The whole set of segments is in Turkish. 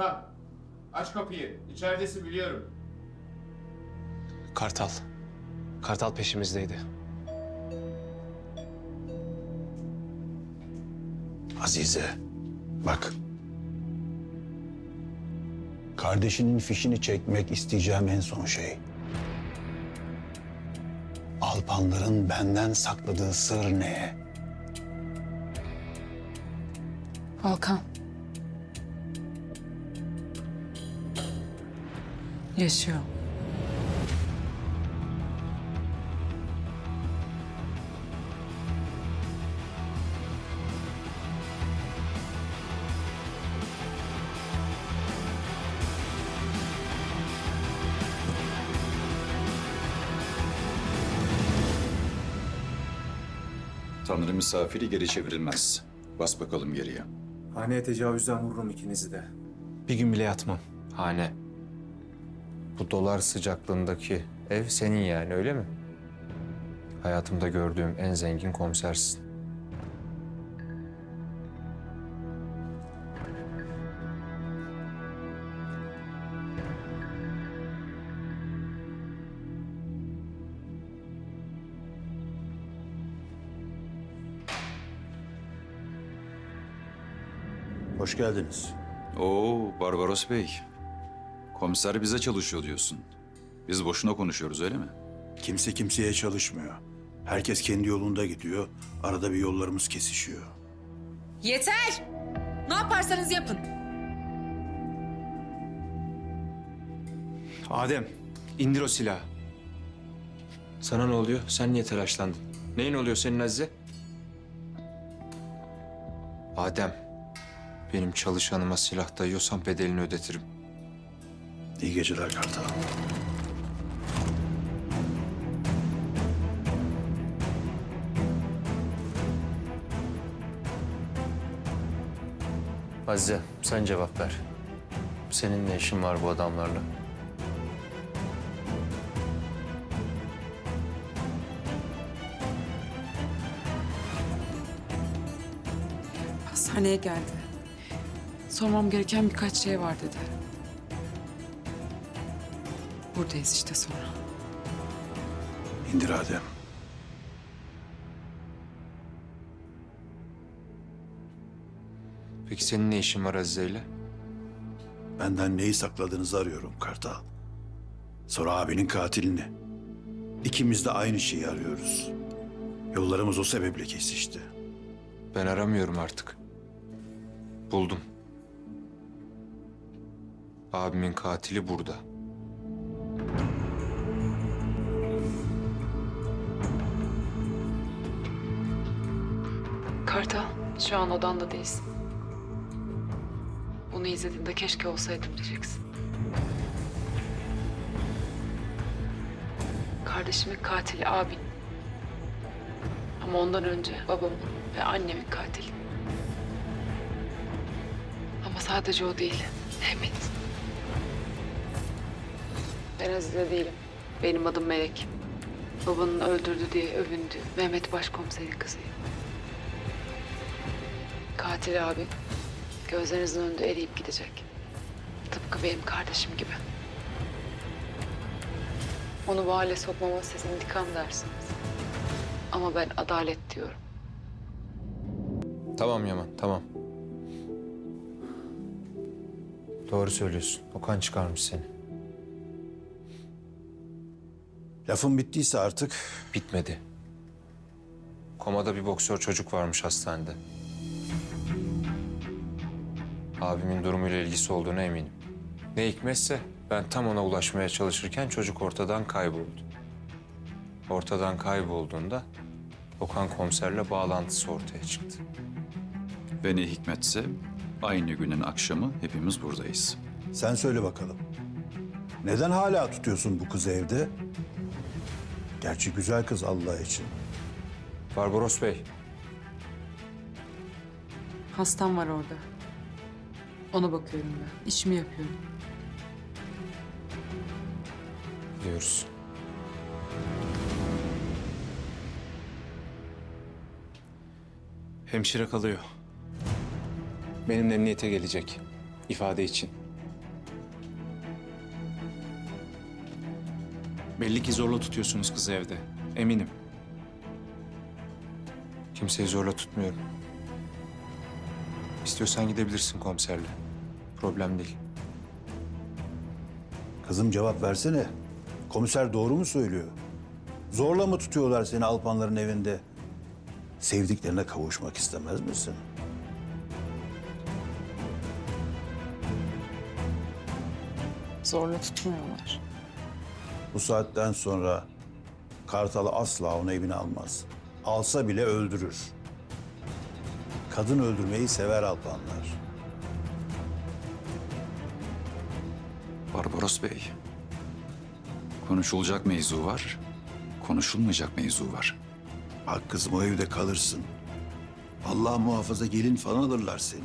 Okan, aç kapıyı. İçeridesin biliyorum. Kartal. Kartal peşimizdeydi. Azize, bak. Kardeşinin fişini çekmek isteyeceğim en son şey. Alpanların benden sakladığı sır ne? Volkan. Yaşıyor. Tanrı misafiri geri çevrilmez. Bas bakalım geriye. Haneye tecavüzden vururum ikinizi de. Bir gün bile yatmam. Hane. Bu dolar sıcaklığındaki ev senin yani öyle mi? Hayatımda gördüğüm en zengin komisersin. Hoş geldiniz. Oo Barbaros Bey. Komiser bize çalışıyor diyorsun. Biz boşuna konuşuyoruz öyle mi? Kimse kimseye çalışmıyor. Herkes kendi yolunda gidiyor. Arada bir yollarımız kesişiyor. Yeter! Ne yaparsanız yapın. Adem, indir o silahı. Sana ne oluyor? Sen niye telaşlandın? Neyin oluyor senin Azize? Adem, benim çalışanıma silah dayıyorsan bedelini ödetirim. İyi geceler Kartal. Azize, sen cevap ver. Senin ne işin var bu adamlarla? Hastaneye geldi. Sormam gereken birkaç şey var dedi. Buradayız işte sonra. İndir Adem. Peki senin ne işin var Azize'yle? Benden neyi sakladığınızı arıyorum Kartal. Sonra abinin katilini. İkimiz de aynı şeyi arıyoruz. Yollarımız o sebeple kesişti. Ben aramıyorum artık. Buldum. Abimin katili burada. Kartal, şu an odanda değilsin. Bunu izlediğinde keşke olsaydım diyeceksin. Kardeşimin katili abin. Ama ondan önce babamın ve annemin katili. Ama sadece o değil, Mehmet. Ben Azize değilim. Benim adım Melek. Babanın öldürdü diye övündü. Mehmet başkomiserin kızıyım. Katil abi gözlerinizin önünde eriyip gidecek. Tıpkı benim kardeşim gibi. Onu bu hale sokmama siz intikam dersiniz. Ama ben adalet diyorum. Tamam Yaman, tamam. Doğru söylüyorsun. Okan çıkarmış seni. Lafın bittiyse artık Bitmedi. Komada bir boksör çocuk varmış hastanede. Abimin durumuyla ilgisi olduğuna eminim. Ne hikmetse ben tam ona ulaşmaya çalışırken çocuk ortadan kayboldu. Ortadan kaybolduğunda Okan komiserle bağlantısı ortaya çıktı. Ve ne hikmetse aynı günün akşamı hepimiz buradayız. sen söyle bakalım. Neden hala tutuyorsun bu kızı evde? Gerçi güzel kız Allah için. Barbaros Bey, Hastam var orada. Ona bakıyorum ben. İşimi yapıyorum. Diyoruz. Hemşire kalıyor. Benimle emniyete gelecek. ifade için. Belli ki zorla tutuyorsunuz kızı evde. Eminim. Kimseyi zorla tutmuyorum. İstiyorsan gidebilirsin komiserle. Problem değil. Kızım cevap versene. Komiser doğru mu söylüyor? Zorla mı tutuyorlar seni Alpanların evinde? Sevdiklerine kavuşmak istemez misin? Zorla tutmuyorlar. Bu saatten sonra Kartal'ı asla onu evine almaz. Alsa bile öldürür. Kadın öldürmeyi sever Alpanlar. Barbaros Bey. Konuşulacak mevzu var, konuşulmayacak mevzu var. Bak kızım o evde kalırsın. Allah muhafaza gelin falan alırlar seni.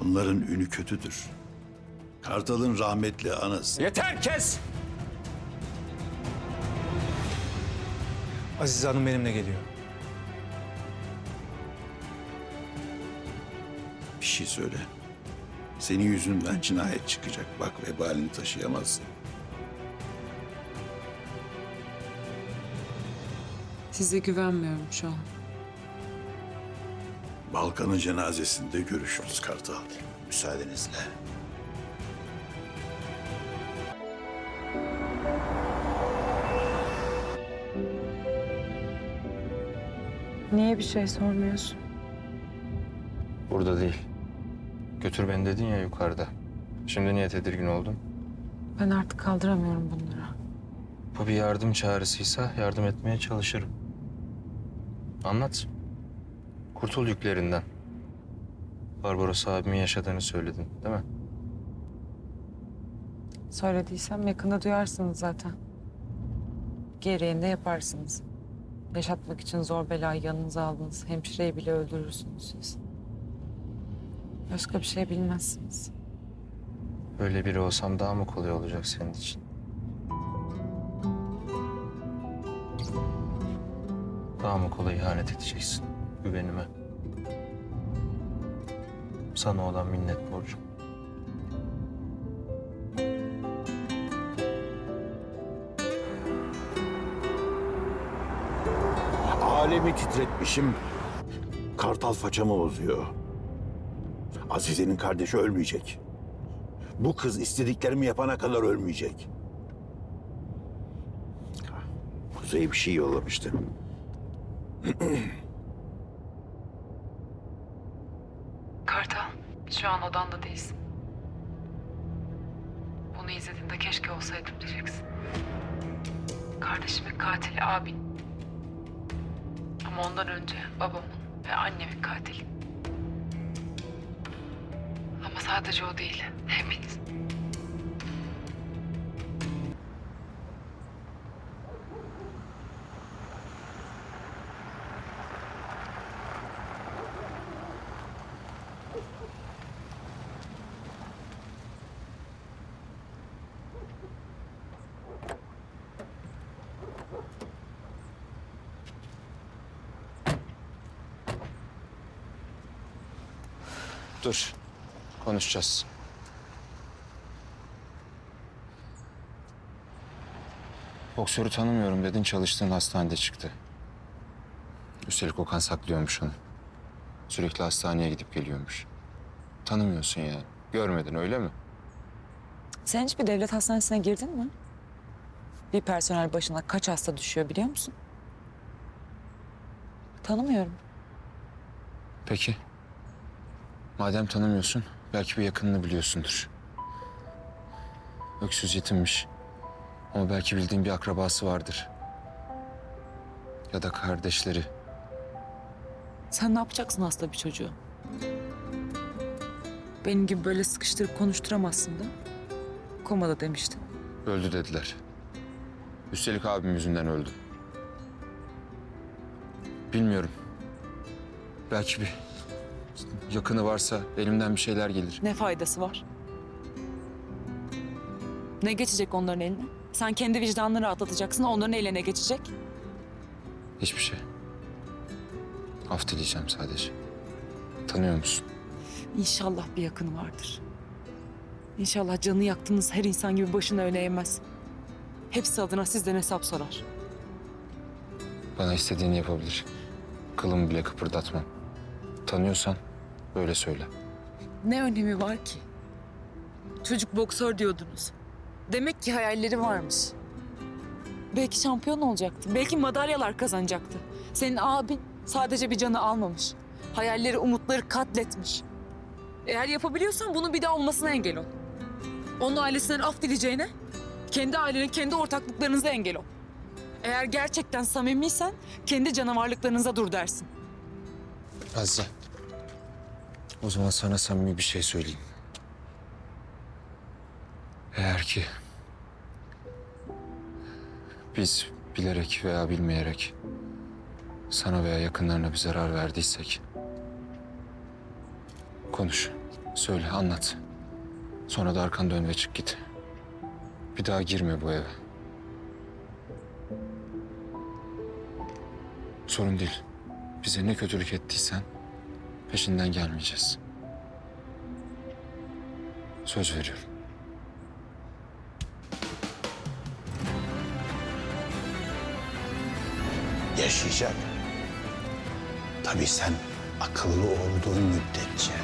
Bunların ünü kötüdür. Kartal'ın rahmetli anası. Yeter kes! Azize Hanım benimle geliyor. Şey söyle. Senin yüzünden cinayet çıkacak. Bak vebalini taşıyamazsın. Size güvenmiyorum şu an. Balkan'ın cenazesinde görüşürüz Kartal. Müsaadenizle. Niye bir şey sormuyorsun? Burada değil. Götür beni dedin ya yukarıda. Şimdi niye tedirgin oldun? Ben artık kaldıramıyorum bunları. Bu bir yardım çağrısıysa yardım etmeye çalışırım. Anlat. Kurtul yüklerinden. Barbaros abimin yaşadığını söyledin değil mi? Söylediysem yakında duyarsınız zaten. Gereğini de yaparsınız. Yaşatmak için zor belayı yanınıza aldınız. Hemşireyi bile öldürürsünüz siz. Başka bir şey bilmezsiniz. Öyle biri olsam daha mı kolay olacak senin için? Daha mı kolay ihanet edeceksin güvenime? Sana olan minnet borcum. Alemi titretmişim. Kartal façamı bozuyor. Azize'nin kardeşi ölmeyecek. Bu kız istediklerimi yapana kadar ölmeyecek. Kuzey'e bir şey yollamıştı. Kartal, şu an odanda değilsin. Bunu izlediğinde keşke olsaydım diyeceksin. Kardeşimin katili abin. Ama ondan önce babamın ve annemin katili. Sadece o değil, hepiniz. Dur. Konuşacağız. Boksörü tanımıyorum dedin çalıştığın hastanede çıktı. Üstelik Okan saklıyormuş onu. Sürekli hastaneye gidip geliyormuş. Tanımıyorsun yani. Görmedin öyle mi? Sen hiç bir devlet hastanesine girdin mi? Bir personel başına kaç hasta düşüyor biliyor musun? Tanımıyorum. Peki. Madem tanımıyorsun, belki bir yakınını biliyorsundur. Öksüz yetimmiş. Ama belki bildiğin bir akrabası vardır. Ya da kardeşleri. Sen ne yapacaksın hasta bir çocuğu? Benim gibi böyle sıkıştırıp konuşturamazsın da. Komada demiştin. Öldü dediler. Üstelik abim yüzünden öldü. Bilmiyorum. Belki bir yakını varsa elimden bir şeyler gelir. Ne faydası var? Ne geçecek onların eline? Sen kendi vicdanını rahatlatacaksın, onların eline geçecek. Hiçbir şey. Af dileyeceğim sadece. Tanıyor musun? İnşallah bir yakını vardır. İnşallah canı yaktığınız her insan gibi başını öne eğmez. hepsi adına sizden hesap sorar. Bana istediğini yapabilir. Kılımı bile kıpırdatmam. Tanıyorsan böyle söyle. Ne önemi var ki? Çocuk boksör diyordunuz. Demek ki hayalleri varmış. Belki şampiyon olacaktı. Belki madalyalar kazanacaktı. Senin abin sadece bir canı almamış. Hayalleri, umutları katletmiş. Eğer yapabiliyorsan bunu bir daha olmasına engel ol. Onun ailesinden af dileyeceğine kendi ailenin, kendi ortaklıklarınıza engel ol. Eğer gerçekten samimiysen kendi canavarlıklarınıza dur dersin. Azize. O zaman sana samimi bir şey söyleyeyim. Eğer ki biz bilerek veya bilmeyerek sana veya yakınlarına bir zarar verdiysek konuş, söyle, anlat. Sonra da arkan dön ve çık git. Bir daha girme bu eve. Sorun değil. Bize ne kötülük ettiysen peşinden gelmeyeceğiz. Söz veriyorum. Yaşayacak. Tabii sen akıllı olduğun müddetçe.